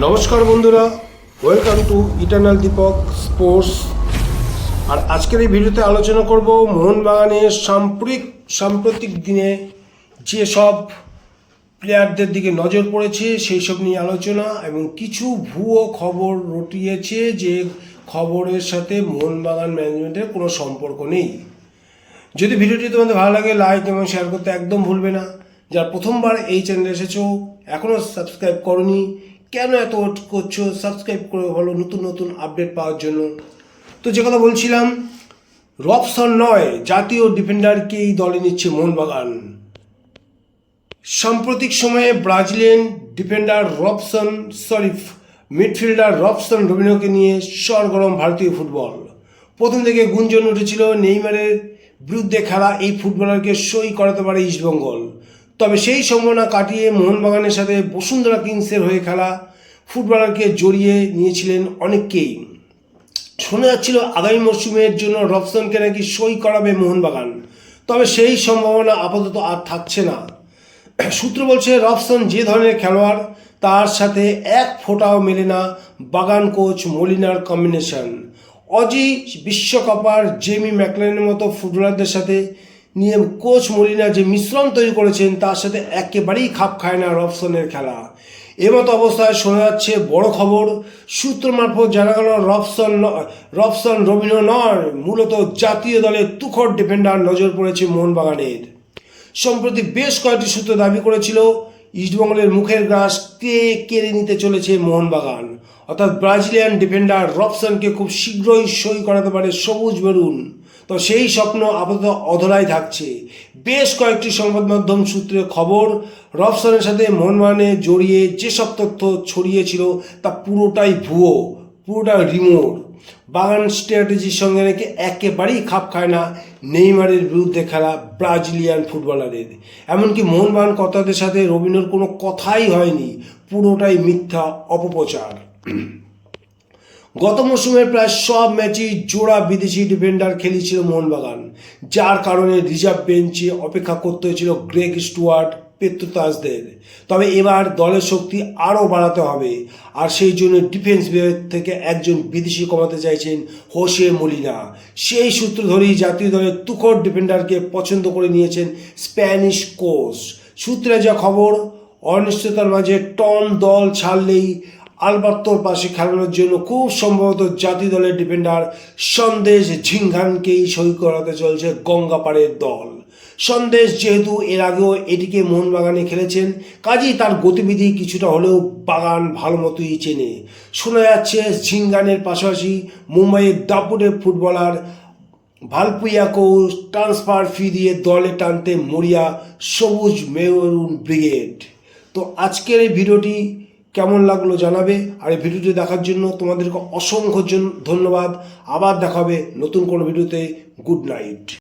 নমস্কার বন্ধুরা welcome to eternal Deepak sports আর আজকের এই ভিডিওতে আলোচনা করব মোহনবাগানের সাম্প্রিক সাম্প্রতিক দিনে যে সব প্লেয়ারদের দিকে নজর পড়েছে, সেই সব নিয়ে আলোচনা এবং কিছু ভুয়ো খবর রটিয়েছে যে খবরের সাথে মোহনবাগান ম্যানেজমেন্টের কোনো সম্পর্ক নেই। যদি ভিডিওটি তোমাদের ভালো লাগে লাইক এবং শেয়ার করতে একদম ভুলবে না। যারা প্রথমবার এই চ্যানেলে এসেছ এখনও সাবস্ক্রাইব করনি কেন এত ওয়েট করছ? সাবস্ক্রাইব করে, ভালো নতুন নতুন আপডেট পাওয়ার জন্য। তো যে কথা বলছিলাম রবসন নয়, জাতীয় ডিফেন্ডারকেই দলে নিচ্ছে মোহনবাগান। সাম্প্রতিক সময়ে Brazilian defender Robson sorry midfielder Robson রবিনোকে নিয়ে সরগরম ভারতীয় ফুটবল প্রথম থেকে গুঞ্জন উঠেছিল নেইমারের বিরুদ্ধে খেলা এই ফুটবলারকে সই করাতে পারে ইস্টবেঙ্গল তবে সেই সম্ভাবনা কাটিয়ে মোহনবাগানের সাথে বসুন্ধরা কিংসের হয়ে খেলা ফুটবলারকে জড়িয়ে নিয়েছিলেন অনেককেই। শোনা যাচ্ছিল আগামী মরশুমের জন্য রবসনকে নাকি সই করাবে মোহনবাগান। তবে সেই সম্ভাবনা আপাতত আর থাকছে না। সূত্র বলছে, রবসন যে ধরনের খেলোয়াড়, তার সাথে এক ফোঁটাও মেলে না বাগান কোচ মলিনার কম্বিনেশন। অজি বিশ্বকাপার জেমি ম্যাকলেনের মতো ফুটবলারদের সাথে নিয়ে কোচ মলিনা যে মিশ্রণ তৈরি করেছেন, তার সাথে একেবারেই খাপ খায় না রবসনের খেলা। এমতো অবস্থায় শোনা যাচ্ছে বড় খবর। সূত্র মারফত জানা গেল রবসন রবসন রবিনো নয় মূলত জাতীয় দলের তুখর ডিফেন্ডার নজর পড়েছে মোহনবাগানের। সম্প্রতি বেশ কয়েকটি সূত্র দাবি করেছিল, ইস্টবেঙ্গলের মুখের গ্রাস কে কেড়ে নিতে চলেছে মোহনবাগান। অর্থাৎ ব্রাজিলিয়ান ডিফেন্ডার রবসনকে খুব শীঘ্রই সই করাতে পারে সবুজ মেরুন তো সেই স্বপ্ন আপাতত অধরাই থাকছে। বেশ কয়েকটি সংবাদ মাধ্যম সূত্রে খবর রবসনের সাথে মোহনবাগানে জড়িয়ে যেসব তথ্য ছড়িয়েছিল তা পুরোটাই ভুয়ো, পুরোটা রিমোট। বাগান স্ট্র্যাটেজির সঙ্গে নাকি একেবারেই খাপ খায় না নেইমারের বিরুদ্ধে খেলা ব্রাজিলিয়ান ফুটবলারের। এমনকি মোহনবাগান কর্তাদের সাথে রবীন্দ্রর কোনো কথাই হয়নি, পুরোটাই মিথ্যা অপপ্রচার। গত মৌসুমের প্রায় সব ম্যাচেই জোড়া বিদেশি ডিফেন্ডার খেলেছিল মোহনবাগান, যার কারণে রিজার্ভ বেঞ্চে অপেক্ষা করতে হয়েছিল গ্রেগ স্টুয়ার্ট, পেত্রতাসদের। তবে এবার দলের শক্তি আরও বাড়াতে হবে, আর সেই জন্য ডিফেন্স বিভাগ থেকে একজন বিদেশি কমাতে চাইছেন হোসে মলিনা। সেই সূত্র ধরেই জাতীয় দলের তুখর ডিফেন্ডারকে পছন্দ করে নিয়েছেন স্প্যানিশ কোচ। সূত্রে যা খবর, অনিশ্চয়তার মাঝে টম দল ছাড়লেই আলবার্তোর পাশে খেলানোর জন্য খুব সম্ভবত জাতি দলের ডিফেন্ডার সন্দেশ ঝিংঘানকেই সই করাতে চলছে গঙ্গাপাড়ের দল। সন্দেশ যেহেতু এর আগেও এটিকে মোহনবাগানে খেলেছেন, কাজেই তার গতিবিধি কিছুটা হলেও বাগান ভালো মতোই চেনে। শোনা যাচ্ছে ঝিংগানের পাশাপাশি মুম্বাইয়ের দাপুটের ফুটবলার ভালপুইয়াকেও ট্রান্সফার ফি দিয়ে দলে টানতে মরিয়া সবুজ মেরুন ব্রিগেড। তো আজকের এই ভিডিওটি কেমন লাগল জানাবে। আর এই ভিডিওটি দেখার জন্য তোমাদেরকে অসংখ্য ধন্যবাদ। আবার দেখাবে নতুন কোনো ভিডিওতে। Good night.